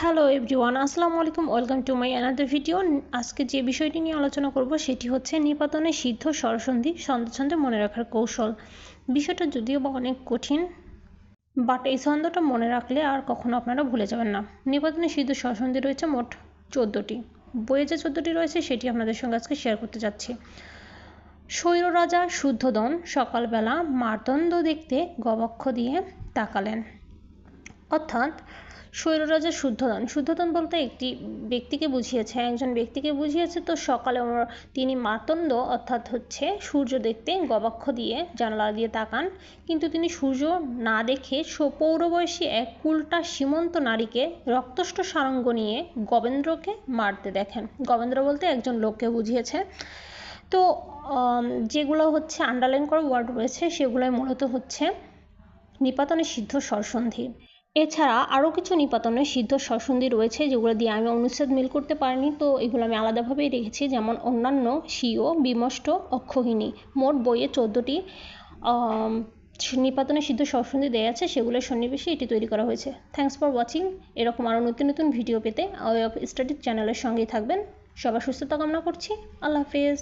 Hello everyone আসসালামু আলাইকুম welcome to my another video আজকে যে বিষয়টি নিয়ে আলোচনা করব সেটি হচ্ছে নিপাতনের সিদ্ধ স্বরসন্ধি ছন্দে ছন্দে মনে রাখার কৌশল। বিষয়টা যদিও বা অনেক কঠিন বাট এই ছন্দটা মনে রাখলে আর কখনো আপনারা ভুলে যাবেন না। নিপাতনের সিদ্ধ স্বরসন্ধি রয়েছে মোট চোদ্দোটি। বইয়ে যে চোদ্দোটি রয়েছে সেটি আপনাদের সঙ্গে আজকে শেয়ার করতে যাচ্ছি। স্বৈররাজা শুদ্ধোদন সকালবেলা মার্তণ্ড দেখতে গবক্ষ দিয়ে তাকালেন। অর্থাৎ স্বৈররাজা শুদ্ধোদন। শুদ্ধোদন বলতে একটি ব্যক্তিকে বুঝিয়েছে, একজন ব্যক্তিকে বুঝিয়েছে তো সকালে তিনি মাতন্ড অর্থাৎ হচ্ছে সূর্য দেখতে গবাক্ষ দিয়ে জানালা দিয়ে তাকান। কিন্তু তিনি সূর্য না দেখে পৌরবয়সী এক কুলটা সীমন্ত নারীকে রক্তষ্ট সারঙ্গ নিয়ে গবেন্দ্রকে মারতে দেখেন। গবেন্দ্র বলতে একজন লোককে বুঝিয়েছে। তো যেগুলো হচ্ছে আন্ডারলাইন করা ওয়ার্ড রয়েছে, সেগুলোই মূলত হচ্ছে নিপাতনে সিদ্ধ স্বরসন্ধি। এছাড়া আরও কিছু নিপাতনের সিদ্ধ স্বরসন্ধি রয়েছে যেগুলো দিয়ে আমি অনুচ্ছেদ মিল করতে পারিনি, তো এগুলো আমি আলাদাভাবেই রেখেছি। যেমন অন্যান্য স্বীয় বিমষ্ট অক্ষহীনী মোট বইয়ে চোদ্দোটি নিপাতনের সিদ্ধ স্বরসন্ধি দেওয়া আছে, সেগুলোর সন্নিবেশে এটি তৈরি করা হয়েছে। থ্যাংকস ফর ওয়াচিং এরকম আরও নতুন নতুন ভিডিও পেতে ওয়ে অফ স্টাডিজ চ্যানেলের সঙ্গেই থাকবেন। সবার সুস্থতা কামনা করছি। আল্লাহ হাফেজ।